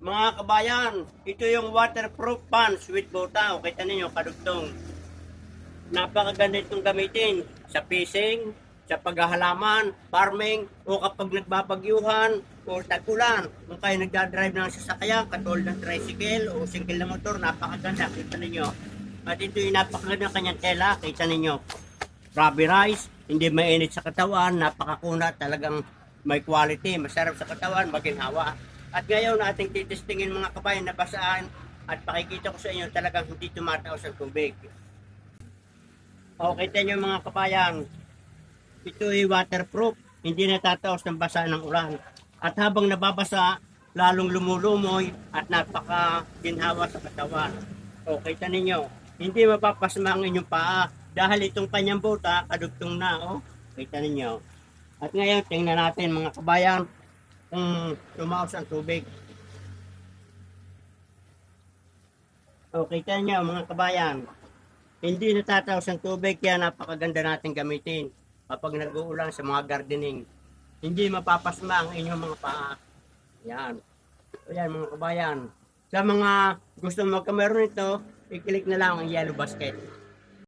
Mga kabayan, ito yung waterproof pants with bota. O kita ninyo, kadugtong. Napakaganda itong gamitin sa fishing, sa paghahalaman, farming, o kapag nagbabagyuhan, o tagulan. Kung kayo nagdadrive ng sasakyan, katulad ng tricycle o single na motor, napakaganda. Kita ninyo. At ito yung napakaganda ng kanyang tela. Kita ninyo. Rubberized, hindi mainit sa katawan, napakakuna, talagang may quality, masarap sa katawan, maginhawa. At ngayon ating titestingin mga kabayan na basaan at pakikita ko sa inyo talagang hindi tumataos ang tubig. O, kita nyo mga kabayan, ito ay waterproof, hindi natataos ng basa ng ulan. At habang nababasa, lalong lumulumoy at napaka ginhawa sa katawan. O, kita ninyo, hindi mapapasma ang inyong paa dahil itong kanyang buta, kadugtong na, o. Kita ninyo. At ngayon, tingnan natin mga kabayan kung tumaos ang tubig. O, kita niyo mga kabayan, hindi natataos ang tubig kaya napakaganda natin gamitin kapag nag-uulan sa mga gardening. Hindi mapapasma ang inyong mga paa. Yan. O yan mga kabayan. Sa mga gusto magkameron nito, i-click na lang ang yellow basket.